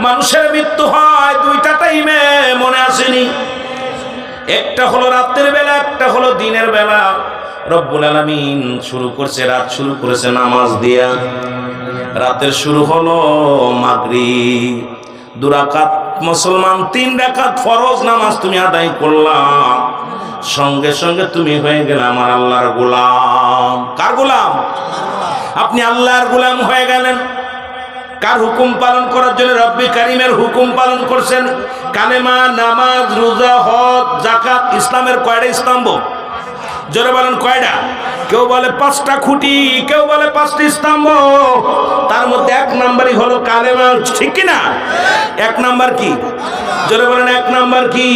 মানুষের মৃত্যু হয় দুইটা টাইমে মনে আসেনি। একটা হলো রাতের বেলা, একটা হলো দিনের বেলা। রব্বুল আলামিন শুরু করছে, রাত শুরু করেছে নামাজ দিয়া। রাতের শুরু হলো মাগরিব। দুরাকাত মুসলমান, তিন রাকাত ফরজ নামাজ তুমি আদায় করলাম সঙ্গে সঙ্গে তুমি হয়ে গেলে আমার আল্লাহর গোলাম। কার গোলাম? আপনি আল্লাহর গোলাম হয়ে গেলেন। কার হুকুম পালন করার জন্য রব্বি কারিমের হুকুম পালন করছেন? কালেমা, নামাজ, রোজা, হজ জাকাত ইসলামের কয়টা স্তম্ভ? জোরে বলেন কয়টা? কেউ বলে পাঁচটা খুঁটি, কেউ বলে পাঁচটি স্তম্ভ। তার মধ্যে এক নাম্বারই হলো কালেমা, ঠিক কি না এক নাম্বার কি? জোরে বলেন এক নাম্বার কি?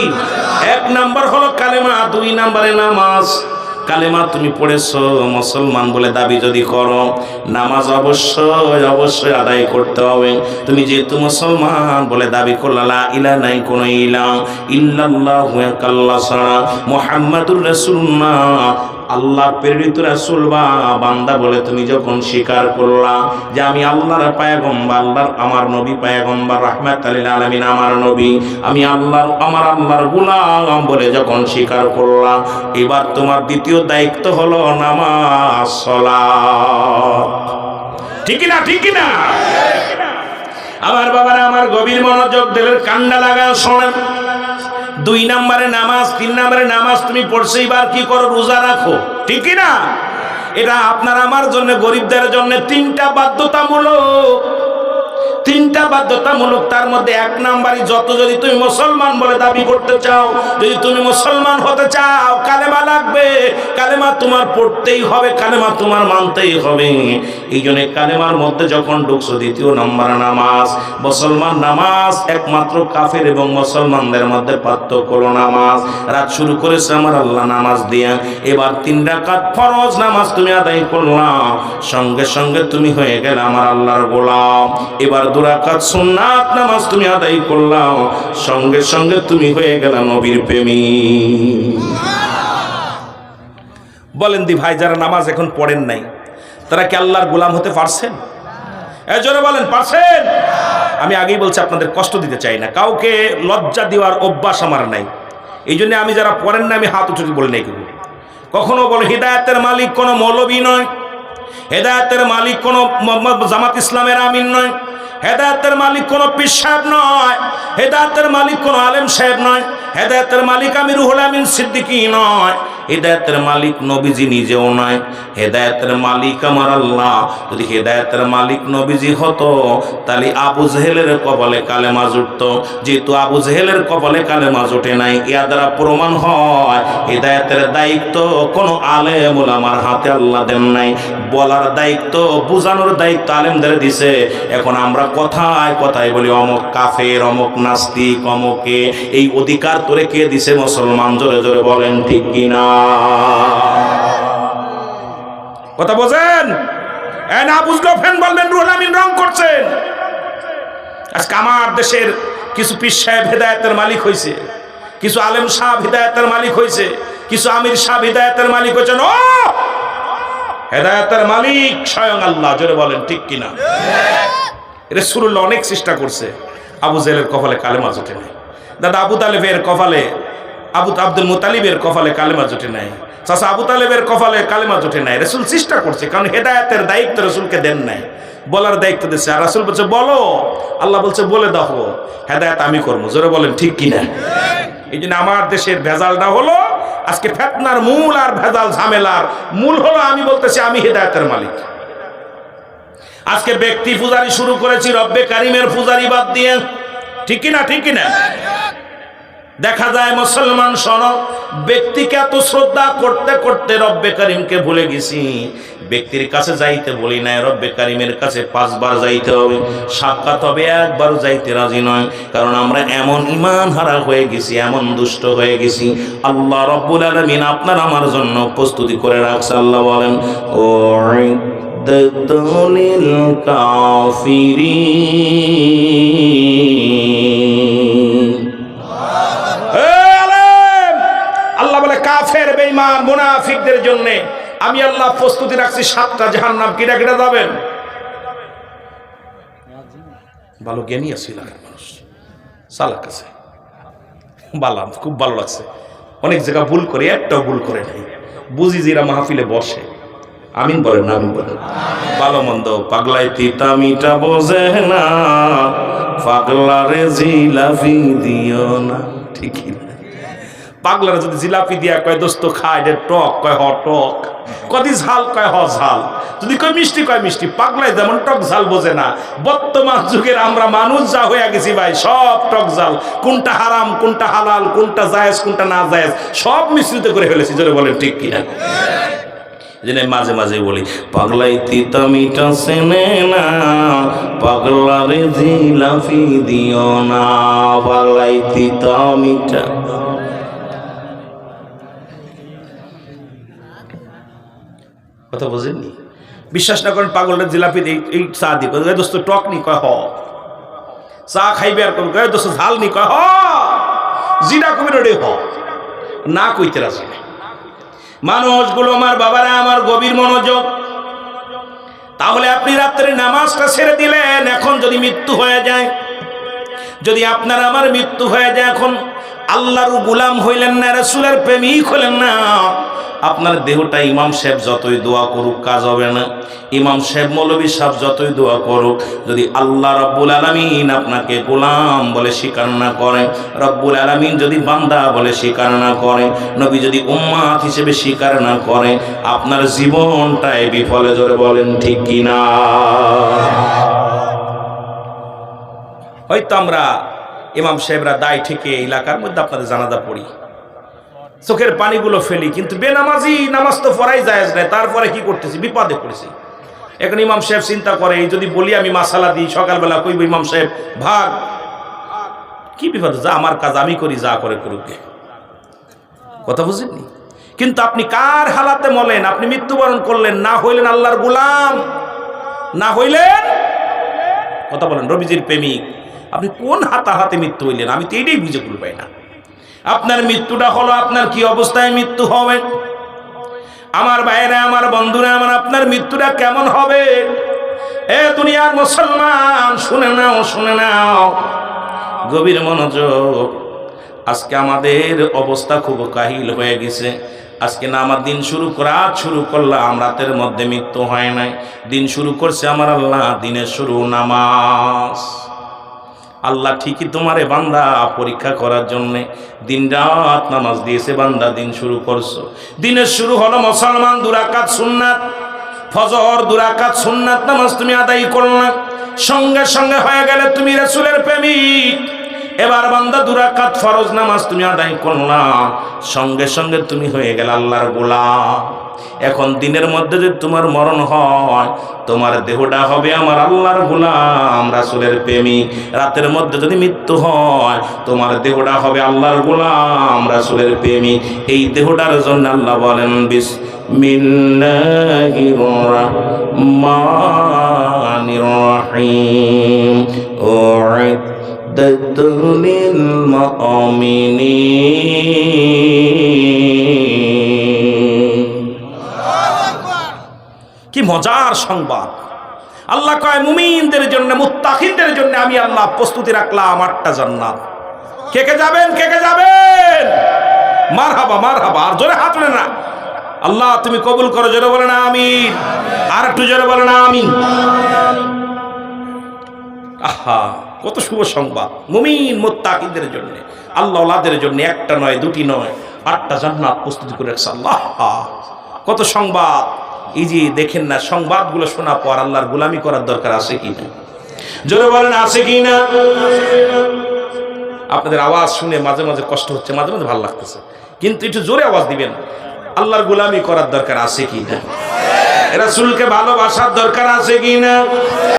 এক নাম্বার হলো কালেমা, দুই নাম্বারে নামাজ। কালেমা তুমি পড়েছ, মুসলমান বলে দাবি যদি করো, নামাজ অবশ্যই অবশ্যই আদায় করতে হবে। তুমি যেহেতু মুসলমান বলে দাবি করলালা ইলা নাই, কোন ইলা ইল্লাল্লাহু কাল্লা ছাড়া। মুহাম্মাদুর রাসূলুল্লাহ আল্লাহ প্রেরিত রাসূল বা বান্দা বলে তুমি যখন স্বীকার করলা যে আমি আল্লাহর পায়গম্বর, আল্লাহর আমার নবী পায়গম্বর, রাহমাতুল আলামিন আমার নবী। আমি আল্লাহর, আমার আল্লাহর গোলাম বলে যখন স্বীকার করলা। এবার তোমার দ্বিতীয় দায়িত্ব হলো নামাজ সালাত ঠিক না ঠিক না আমার বাবারা আমার গভীর মনোযোগ দিলের কান্ডা লাগা শোনেন। দুই নাম্বারে নামাজ, তিন নাম্বারে নামাজ, তুমি পড়ছে, এবার কি করো? রোজা রাখো। ঠিক না? এটা আপনার আমার জন্য, গরিবদের জন্য তিনটা বাধ্যতামূলক। তিনটা বাধ্যতামূলক, তার মধ্যে এক নাম্বারই যত যদি তুমি মুসলমান বলে দাবি করতে চাও, যদি তুমি মুসলমান হতে চাও, কালেমা লাগবে। কালেমা তোমার পড়তেই হবে, কালেমা তোমার মানতেই হবে। এই জন্য কালেমার মধ্যে যখন ঢুকছো, দ্বিতীয় নম্বর নামাজ। মুসলমান নামাজ একমাত্র কাফের এবং মুসলমানদের মধ্যে পার্থক্য হলো নামাজ। রাত শুরু করেছে আমার আল্লাহ, নামাজ দিয়া। এবার তিন রাকাত ফরজ নামাজ তুমি আদায় করলাম। সঙ্গে সঙ্গে তুমি হয়ে গেলে আমার আল্লাহর গোলাম। এবার দুরাকাত সুন্নাত নামাজ তুমি আদায় করলাম। সঙ্গে সঙ্গে তুমি হয়ে গেলে নবীর প্রেমী। বলেন দি ভাই, যারা নামাজ এখন পড়েন নাই, তারা কি আল্লাহর গোলাম হতে পারছেন? এই জোরে বলেন, পারছেন? আমি আগেই বলছি, আপনাদের কষ্ট দিতে চাই না। কাউকে লজ্জা দেওয়ার অভ্যাস আমার নাই। এই জন্য আমি যারা পড়েন না আমি হাত উঠে বলে নাই কেউ। কখনো বলে, হৃদায়তের মালিক কোনো মৌলবী নয়। হেদায়তের মালিক কোনো জামাত ইসলামের আমিন নয়। হেদায়তের মালিক কোনো পীর সাহেব নয়, হেদায়তের মালিক কোনো আলেম সাহেব নয়, হেদায়তের মালিক আমি রুহুল আমিন সিদ্দিকী নয়। হেদায়তের মালিক নবীজি নিজেও নয় হেদায়তের মালিক আমার আল্লাহ। যদি হেদায়তের মালিক নবীজি হতো, তাহলে আবু জেহেলের কপালে কালেমা জুটত। যেহেতু আবু জেহেলের কপালে কালেমা জোটে নাই, ইয়া দ্বারা প্রমাণ হয়, হেদায়তের দায়িত্ব কোনো আলেম আমার হাতে আল্লাহ দেন নাই। বলার দায়িত্ব, বোঝানোর দায়িত্ব আলেমদের দিছে। এখন আমরা কথায় কথায় বলি, অমক কাফের, অমক নাস্তিক, অমকে? এই অধিকার তোরে কে দিছে মুসলমান? জোরে জোরে বলেন ঠিক কিনা? কথা এ না বুঝলেও ফ্যান বলবেন, রুহুল আমিন রং করছেন। আজকে আমার দেশের কিছু পীর সাহেব হেদায়তের মালিক হয়েছে কিছু আলেম সাহেব হৃদায়তের মালিক হয়েছে কিছু আমির সাহেব হৃদায়তের মালিক হয়েছেন ও! হেদায়তের মালিক স্বয়ং আল্লাহ, জোরে বলেন, ঠিক কিনা? রসুল্লাহ অনেক চেষ্টা করছে, আবু জেলের কপালে কালেমা জোটে নাই। দাদা, আবু তালেবের কপালে আবু আব্দুল মুতালিবের কপালে কালেমা জোটে নাই। চাষা আবু তালেবের কপালে কালেমা জোটে নাই। রসুল চেষ্টা করছে, কারণ হেদায়তের দায়িত্ব রসুলকে দেন নাই। বলার দায়িত্ব দিচ্ছে আর রাসুল বলছে, বলো। আল্লাহ বলছে, বলে দেখো, হেদায়ত আমি করব। জোরে বলেন, ঠিক কিনা? এই জন্য আমার দেশের ভেজালটা হলো, আজকে ফেতনার মূল আর ভেজাল ঝামেলার মূল হলো, আমি বলতেছি, আমি হেদায়তের মালিক। আজকে ব্যক্তি পূজারি শুরু করেছি, রব্বে কারিমের পূজারি বাদ দিয়ে। ঠিক কিনা ঠিক কিনা? দেখা যায় মুসলমান সনক ব্যক্তিকে এত শ্রদ্ধা করতে করতে রব্বে করিমকে ভুলে গেছি। ব্যক্তির কাছে যাইতে বলি নাই, রব্বে কারিমের কাছে পাঁচবার যাইতে হবে, সাক্ষাৎ হবে, একবার যাইতে রাজি নয়। কারণ আমরা এমন ইমান হারা হয়ে গেছি, এমন দুষ্ট হয়ে গেছি। আল্লাহ রব্বুল আলমিন আপনার আমার জন্য প্রস্তুতি করে রাখছে, আল্লাহ বলেন ও কাফিরিন। মুনাফিকদের জন্য আমি আল্লাহ প্রস্তুতি রাখছি সাতটা জাহান্নাম কিরা কিরা যাবেন ভালো জ্ঞানী আছে এলাকার মানুষ। চালাক আছে। বালাম খুব ভালো লাগছে। অনেক জায়গা ভুল করে, একটাও ভুল করে নাই। বুঝি যে এরা মাহফিলে বসে। আমিন বলেন আমিন বলেন। ভালো মন্দ, পাগলাই তিতা মিটা বোঝে না। পাগলারে জিলাপি দিও না। ঠিকই না। পাগলারা যদি জিলাপি দিয়া কয়, দোস্ত, খায় এটা টক, কয়, হ, টক। কদি ঝাল, কয়, হ, ঝাল। যদি কয়, মিষ্টি কয়, মিষ্টি। পাগলায় যেমন টক ঝাল বোঝে না। বর্তমান যুগের আমরা মানুষ যা হয়ে গেছি ভাই, সব টক ঝাল। কোনটা হারাম, কোনটা হালাল, কোনটা জায়েজ, কোনটা না জায়েজ, সব মিশ্রিত করে ফেলেছি। জোরে বলেন, ঠিক কিনা? জন্য মাঝে মাঝে বলি পাগলাই তিতা মিটা সেনে না, পাগলারে জিলাপি দিও না। পাগলাই তিতা মিটা কথা বোঝেননি? বিশ্বাস না করেন পাগলটা জিলাপি এই চা দি কয় দোস্ত, টক নি, কয়, হ। চা খাইবে আর কোন কয় দোস্ত, ঝাল নি, কয়, হ। জিরা কবির রে হ। না কইতে রাজি। মানুষগুলো, আমার বাবারা, আমার গভীর মনোযোগ। তাহলে আপনি রাত্রে নামাজটা ছেড়ে দিলেন, এখন যদি মৃত্যু হয়ে যায়, যদি আপনার আমার মৃত্যু হয়ে যায়, এখন আল্লাহর গুলাম হইলেন না, রসুলের প্রেমিক হইলেন না আপনার দেহটা ইমাম সাহেব যতই দোয়া করুক, কাজ হবে না। ইমাম সাহেব, মৌলবী সাহেব যতই দোয়া করুক, যদি আল্লাহ রব্বুল আলমিন আপনাকে গোলাম বলে স্বীকার না করে রব্বুল আলমিন যদি বান্দা বলে স্বীকার না করে নবী যদি উম্মাত হিসেবে স্বীকার না করে আপনার জীবনটাই বিফলে, জোরে বলেন ঠিক কিনা? হয়তো আমরা ইমাম সাহেবরা দায় থেকে এলাকার মধ্যে আপনাদের জানাজা পড়ি। চোখের পানিগুলো ফেলি, কিন্তু বেনামাজি নামাজ তো পড়াই যায় না তারপরে কি করতেছি? বিপদে পড়েছি। এখন ইমাম সাহেব চিন্তা করে যদি বলি আমি মাসালা দিই, সকালবেলা কইব ইমাম সাহেব, ভাগ। কি বিপদ? যা আমার কাজ, আমি করি, যা করে করুক। কথা বুঝেননি? কিন্তু আপনি কার হালাতে মলেন? আপনি মৃত্যুবরণ করলেন, না হইলেন আল্লাহর গুলাম। না হইলেন? কথা বলেন, রবিজির প্রেমিক। আপনি কোন হাতা হাতে মৃত্যু হইলেন? আমি তো এটাই বুঝে ভুল পাই না। আপনার মৃত্যুটা হলো আপনার কি অবস্থায় মৃত্যু হবে? আমার বাইরে আমার বন্ধুরা, আমার আপনার মৃত্যুটা কেমন হবে? এ দুনিয়ার মুসলমান, শুনে নাও শুনে নাও। গভীর মনোযোগ। আজকে আমাদের অবস্থা খুব কাহিল হয়ে গেছে। আজকে না আমার দিন শুরু করা শুরু করলাম রাতের মধ্যে মৃত্যু হয় নাই। দিন শুরু করছে আমার আল্লাহ, দিনের শুরু নামাজ। আল্লাহ ঠিকই তোমারে বান্দা পরীক্ষা করার জন্যে। দিন রাত নামাজ দিয়েছে বান্দা, দিন শুরু করছ। দিনের শুরু হলো মুসলমান, দুরাকাত সুন্নাত। ফজর, দুরাকাত সুন্নাত নামাজ তুমি আদায় করলাম সঙ্গে সঙ্গে হয়ে গেলে তুমি রেসুলের প্রেমিক। এবার বান্দা দুরাকাত ফরজ নামাজ তুমি আদায় করলাম সঙ্গে সঙ্গে তুমি হয়ে গেলে আল্লাহর গোলাম। এখন দিনের মধ্যে যদি তোমার মরণ হয়, তোমার দেহটা হবে আমার আল্লাহর গোলাম, রাসুলের প্রেমিক। রাতের মধ্যে যদি মৃত্যু হয়, তোমার দেহটা হবে আল্লাহর গোলাম, রাসুলের প্রেমিক। এই দেহটার জন্য আল্লাহ বলেন বিস মিল্লাহির রহমানির রহিম أعدت للمؤمنين কি মজার সংবাদ আল্লাহ কয় মুমিনদের জন্য মুত্তাকিনদের জন্য আমি আল্লাহ প্রস্তুতি রাখলাম আটটা জান্নাত কে কে যাবেন কে কে যাবেন মার হাবা মার হাবা আর জোরে হাত উঠে না আল্লাহ তুমি কবুল করো জোরে বলে না আমিন আর একটু জোরে বলে না আমিন আহা কত শুভ সংবাদ। মুমিন মোত্তাকিদের জন্য। আল্লাহদের জন্য একটা নয়, দুটি নয়, আটটা জান্নাত প্রস্তুতি করে রাখছে আল্লাহ। কত সংবাদ। এই যে দেখেন না, সংবাদগুলো শোনা পর আল্লাহর গোলামি করার দরকার আছে কি না? জোরে বলেন, আছে কি না? আপনাদের আওয়াজ শুনে মাঝে মাঝে কষ্ট হচ্ছে, মাঝে মাঝে ভালো লাগতেছে। কিন্তু একটু জোরে আওয়াজ দিবেন। আল্লাহর গোলামি করার দরকার আছে কি না? রাসূলকে ভালোবাসার দরকার আছে কি না?